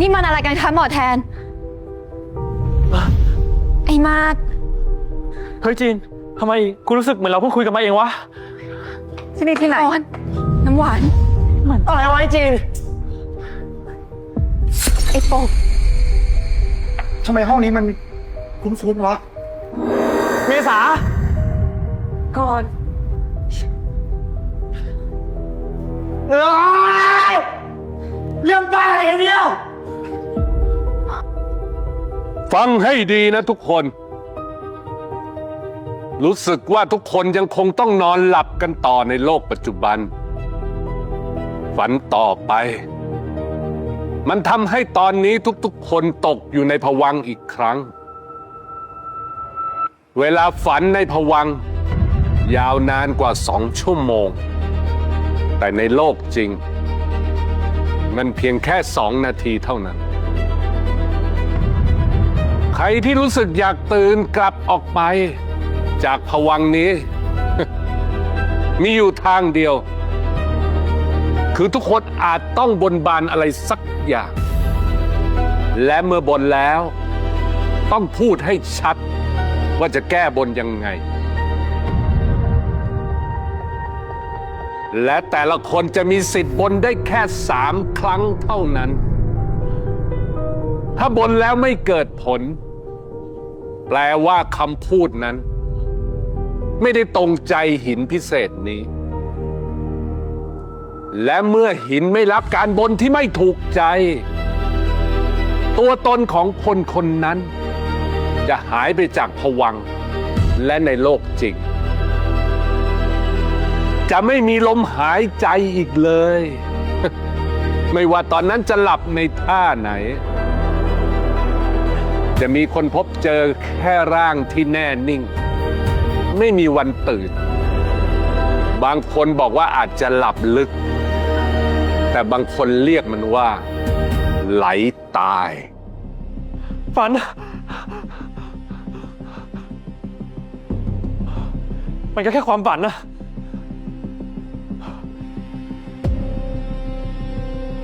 นี่มันอะไรกันคะหมอแทน ไอ้มาก เฮ้ยจีนทำไมกูรู้สึกเหมือนเราเพิ่งคุยกันมาเองวะ ที่นี่ที่ไหนอนน้ำหวานอะไรวะไอ้จีน ไอ้โป๊กทำไมห้องนี้มันคุ้นๆวะ เมษา ก่อนเอ้ยเรื่องบ้าอะไรกันเนี่ย ฟังให้ดีนะทุกคน รู้สึกว่าทุกคนยังคงต้องนอนหลับกันต่อในโลกปัจจุบัน ฝันต่อไป มันทำให้ตอนนี้ทุกๆ คนตกอยู่ในภวังอีกครั้ง เวลาฝันในภวัง ยาวนานกว่าสองชั่วโมง แต่ในโลกจริง มันเพียงแค่สองนาทีเท่านั้น ใครที่รู้สึกอยากตื่นกลับออกไป จากผวังนี้ มีอยู่ทางเดียว คือทุกคนอาจต้องบนบานอะไรสักอย่าง และเมื่อบนแล้ว ต้องพูดให้ชัด ว่าจะแก้บนยังไง และแต่ละคนจะมีสิทธิ์บนได้แค่สามครั้งเท่านั้น ถ้าบนแล้วไม่เกิดผล แปลว่าคำพูดนั้น ไม่ได้ตรงใจหินพิเศษนี้ และเมื่อหินไม่รับการบนที่ไม่ถูกใจ ตัวตนของคนคนนั้น จะหายไปจากผวัง และในโลกจริง จะไม่มีลมหายใจอีกเลย ไม่ว่าตอนนั้นจะหลับในท่าไหน จะมีคนพบเจอแค่ร่างที่แน่นิ่ง ไม่มีวันตื่น บางคนบอกว่าอาจจะหลับลึก แต่บางคนเรียกมันว่า ไหลตาย ฝัน มันก็แค่ความฝันนะ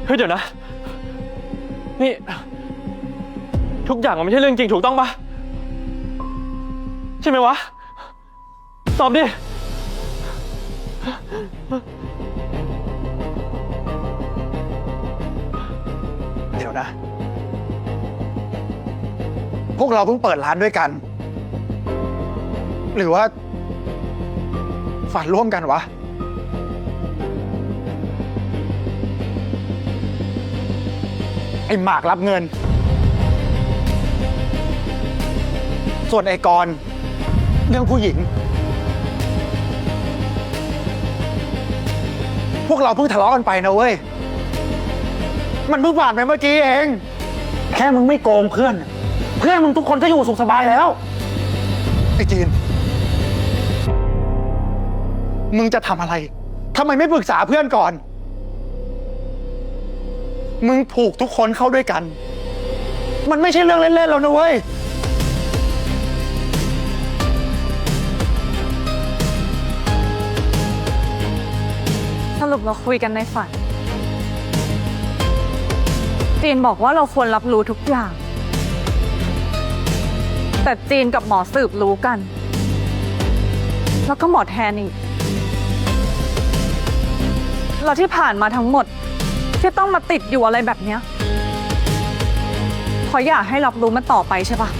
เฮ้ยเดี๋ยวนะ นี่ ทุกอย่างมันไม่ใช่เรื่องจริงถูกต้องปะใช่ไหมวะ ตอบดิ เดี๋ยวนะ พวกเราเพิ่งเปิดร้านด้วยกัน หรือว่า ฝันร่วมกันวะ ไอหมากรับเงิน ส่วนไอ้กรณ์เรื่องผู้หญิง พวกเราเพิ่งทะเลาะกันไปนะเว้ย มันเพิ่งผ่านไปเมื่อกี้เอง แค่มึงไม่โกงเพื่อน เพื่อนมึงทุกคนก็อยู่สุขสบายแล้ว ไอ้จีน มึงจะทำอะไรทำไมไม่ปรึกษาเพื่อนก่อน มึงผูกทุกคนเข้าด้วยกัน มันไม่ใช่เรื่องเล่นๆแล้วนะเว้ย รุปเราคุยกันในฝันจีนบอกว่าเราควรรับรู้ทุกอย่าง แต่จีนกับหมอสืบรู้กัน แล้วก็หมอแทนอีกเราที่ผ่านมาทั้งหมด ที่ต้องมาติดอยู่อะไรแบบเนี้ยเพราะอยากให้รับรู้มันต่อไปใช่ปะ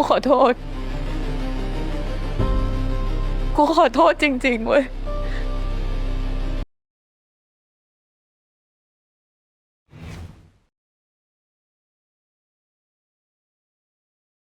กูขอโทษ กูขอโทษจริงๆเว้ย